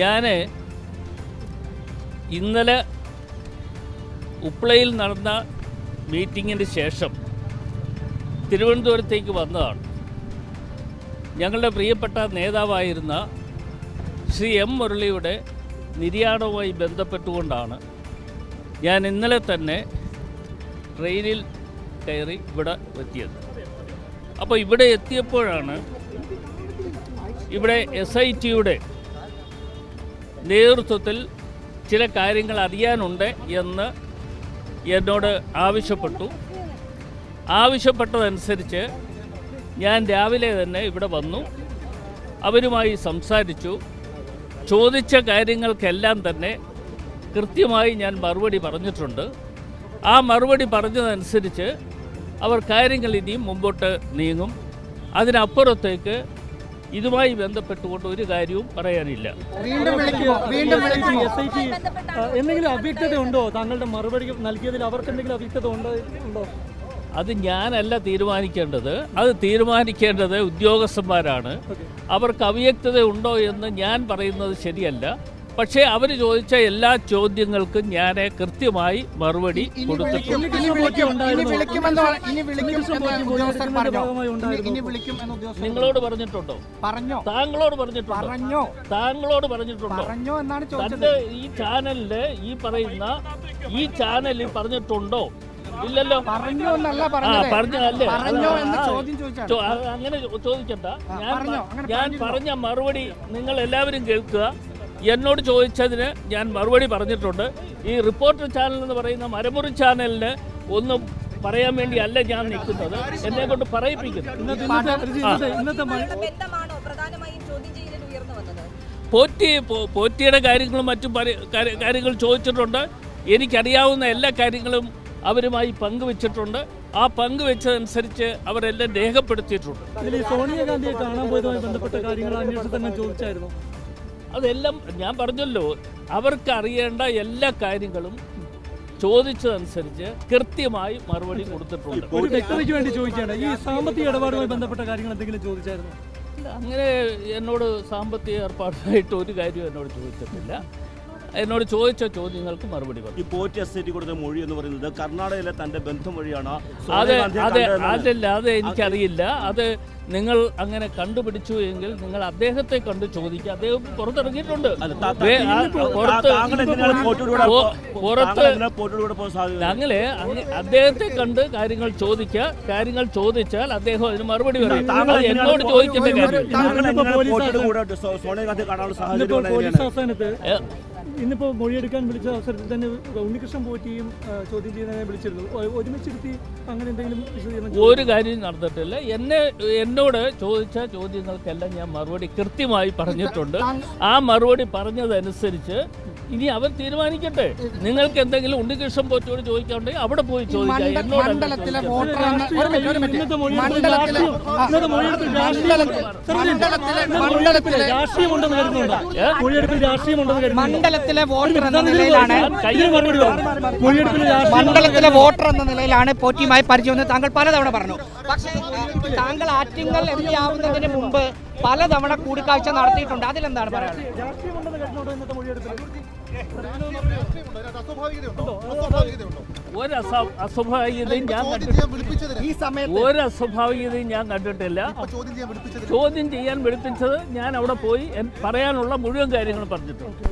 ഞാൻ ഇന്നലെ ഉപ്ലയിൽ നടന്ന മീറ്റിങ്ങിന് ശേഷം തിരുവനന്തപുരത്തേക്ക് വന്നതാണ്. ഞങ്ങളുടെ പ്രിയപ്പെട്ട നേതാവായിരുന്ന ശ്രീ എം മുരളിയുടെ നിര്യാണവുമായി ബന്ധപ്പെട്ടുകൊണ്ടാണ് ഞാൻ ഇന്നലെ തന്നെ ട്രെയിനിൽ കയറി ഇവിടെ എത്തിയത്. അപ്പോൾ ഇവിടെ എത്തിയപ്പോഴാണ് ഇവിടെ എസ് ഐ ടിയുടെ നേതൃത്വത്തിൽ ചില കാര്യങ്ങൾ അറിയാനുണ്ട് എന്ന് എന്നോട് ആവശ്യപ്പെട്ടു. ആവശ്യപ്പെട്ടതനുസരിച്ച് ഞാൻ രാവിലെ തന്നെ ഇവിടെ വന്നു. അവരുമായി സംസാരിച്ചു. ചോദിച്ച കാര്യങ്ങൾക്കെല്ലാം തന്നെ കൃത്യമായി ഞാൻ മറുപടി പറഞ്ഞിട്ടുണ്ട്. ആ മറുപടി പറഞ്ഞതനുസരിച്ച് അവർ കാര്യങ്ങൾ ഇനിയും മുമ്പോട്ട് നീങ്ങും. അതിനപ്പുറത്തേക്ക് ഇതുമായി ബന്ധപ്പെട്ടുകൊണ്ട് ഒരു കാര്യവും പറയാനില്ല. എന്തെങ്കിലും അവ്യക്തത ഉണ്ടോ? താങ്കളുടെ മറുപടി നൽകിയതിൽ അവർക്ക് എന്തെങ്കിലും അവ്യക്തത ഉണ്ടോ? അത് ഞാനല്ല തീരുമാനിക്കേണ്ടത്. അത് തീരുമാനിക്കേണ്ടത് ഉദ്യോഗസ്ഥന്മാരാണ്. അവർക്ക് അവ്യക്തത ഉണ്ടോ എന്ന് ഞാൻ പറയുന്നത് ശരിയല്ല. പക്ഷേ അവർ ചോദിച്ച എല്ലാ ചോദ്യങ്ങൾക്കും ഞാൻ കൃത്യമായി മറുപടി കൊടുത്തിട്ടുണ്ട്. നിങ്ങളോട് പറഞ്ഞിട്ടുണ്ടോ? പറഞ്ഞോ? താങ്കളോട് പറഞ്ഞിട്ടുണ്ടോ? പറഞ്ഞോ. താങ്കളോട് പറഞ്ഞിട്ടുണ്ടോ? പറഞ്ഞോ എന്നാണ് ചോദിച്ചത്. തന്റെ ഈ ചാനലിൽ ഈ പറയുന്ന ഈ ചാനലിൽ പറഞ്ഞിട്ടുണ്ടോ? ഇല്ലല്ലോ. പറഞ്ഞു എന്നല്ല പറഞ്ഞു പറഞ്ഞത്. പറഞ്ഞതല്ലേ? പറഞ്ഞോ എന്ന് ചോദിച്ചാണ്. അങ്ങനെ ചോദിക്കണ്ട. ഞാൻ പറഞ്ഞോ, ഞാൻ? പറഞ്ഞ മറുപടി നിങ്ങൾ എല്ലാവരും കേൾക്കുക. എന്നോട് ചോദിച്ചതിന് ഞാൻ മറുപടി പറഞ്ഞിട്ടുണ്ട്. ഈ റിപ്പോർട്ടർ ചാനൽ എന്ന് പറയുന്ന മരമുറി ചാനലിന് ഒന്നും പറയാൻ വേണ്ടി അല്ല ഞാൻ നിൽക്കുന്നത്. എന്നെ കൊണ്ട് പറയിപ്പിക്കുന്നു. പോറ്റി പോറ്റിയുടെ കാര്യങ്ങളും മറ്റും കാര്യങ്ങൾ ചോദിച്ചിട്ടുണ്ട്. എനിക്കറിയാവുന്ന എല്ലാ കാര്യങ്ങളും അവരുമായി പങ്കുവച്ചിട്ടുണ്ട്. ആ പങ്കുവെച്ചതനുസരിച്ച് അവരെല്ലാം രേഖപ്പെടുത്തിയിട്ടുണ്ട്. സോണിയാഗാന്ധിയെ കാണാൻ പോയതുമായി ബന്ധപ്പെട്ട കാര്യങ്ങൾ അന്വേഷണ സംഘം ചോദിച്ചായിരുന്നു. അതെല്ലാം ഞാൻ പറഞ്ഞല്ലോ. അവർക്ക് അറിയേണ്ട എല്ലാ കാര്യങ്ങളും ചോദിച്ചതനുസരിച്ച് കൃത്യമായി മറുപടി കൊടുത്തിട്ടുണ്ട്. ഒരു വ്യക്തതയ്ക്ക് വേണ്ടി ചോദിക്കുകയാണ്. ഈ സാമ്പത്തിക ഇടപാടുമായി ബന്ധപ്പെട്ട കാര്യങ്ങൾ എന്തെങ്കിലും ചോദിച്ചായിരുന്നു? അങ്ങനെ എന്നോട് സാമ്പത്തിക ഏർപ്പാടായിട്ട് ഒരു കാര്യം എന്നോട് ചോദിച്ചിട്ടില്ല. എന്നോട് ചോദിച്ച ചോദ്യങ്ങൾക്ക് മറുപടി പറഞ്ഞു ഈ പോറ്റി കൊടുത്ത മൊഴി എന്ന് പറയുന്നത് കർണാടകയിലെ തന്റെ ബന്ധം വഴിയാണ് അതെ അതെ. അതല്ല അത് എനിക്കറിയില്ല. അത് നിങ്ങൾ അങ്ങനെ കണ്ടുപിടിച്ചു എങ്കിൽ നിങ്ങൾ അദ്ദേഹത്തെ കണ്ട് ചോദിക്കുക. അദ്ദേഹം പുറത്തിറങ്ങിയിട്ടുണ്ട്. പുറത്ത് ഞങ്ങൾ അദ്ദേഹത്തെ കണ്ട് കാര്യങ്ങൾ ചോദിക്കുക. കാര്യങ്ങൾ ചോദിച്ചാൽ അദ്ദേഹം അതിന് മറുപടി പറയും. എന്നോട് കാര്യം. താങ്കൾ ഇന്നിപ്പോ മൊഴിയെടുക്കാൻ വിളിച്ച അവസരത്തിൽ തന്നെ ഉണ്ണികൃഷ്ണൻ പോറ്റിയും ചോദ്യം ചെയ്യുന്നതിനെ വിളിച്ചിരുന്നു. ഒരുമിച്ചിരുത്തി ഒരു കാര്യം നടന്നിട്ടില്ല. എന്നെ എന്നോട് ചോദിച്ച ചോദ്യങ്ങൾക്കെല്ലാം ഞാൻ മറുപടി കൃത്യമായി പറഞ്ഞിട്ടുണ്ട്. ആ മറുപടി പറഞ്ഞതനുസരിച്ച് ഇനി അവർ തീരുമാനിക്കട്ടെ. നിങ്ങൾക്ക് എന്തെങ്കിലും ഉണ്ണികൃഷ്ണൻ പോറ്റോട് ചോദിക്കാനുണ്ടെങ്കിൽ അവിടെ പോയി ചോദിക്കാം. മണ്ഡ- മണ്ഡലത്തിലെ. വോട്ടർ എന്ന മൊഴിയെടുപ്പിൽ മണ്ഡലത്തിലെ വോട്ടർ എന്ന നിലയിലാണ് ഇതിന് പോറ്റിയുമായി പരിചയമെന്ന് താങ്കൾ പലതവണ പറഞ്ഞു. പക്ഷേ താങ്കൾ ആറ്റിങ്ങൽ എം പി ആവുന്നതിന് മുമ്പ് പലതവണ കൂടിക്കാഴ്ച നടത്തിയിട്ടുണ്ട്. അതിലെന്താണ് പറയുന്നത് ഒരു അസ- അസ്വാഭാവികതയും ഞാൻ കണ്ടിട്ടില്ല ഈ സമയത്ത് ഒരു അസ്വാഭാവികതയും ഞാൻ കണ്ടിട്ടില്ല. ചോദ്യം ചെയ്യാൻ വിളിപ്പിച്ചത് ഞാൻ അവിടെ പോയി പറയാനുള്ള മുഴുവൻ കാര്യങ്ങളും പറഞ്ഞിട്ടുണ്ട്.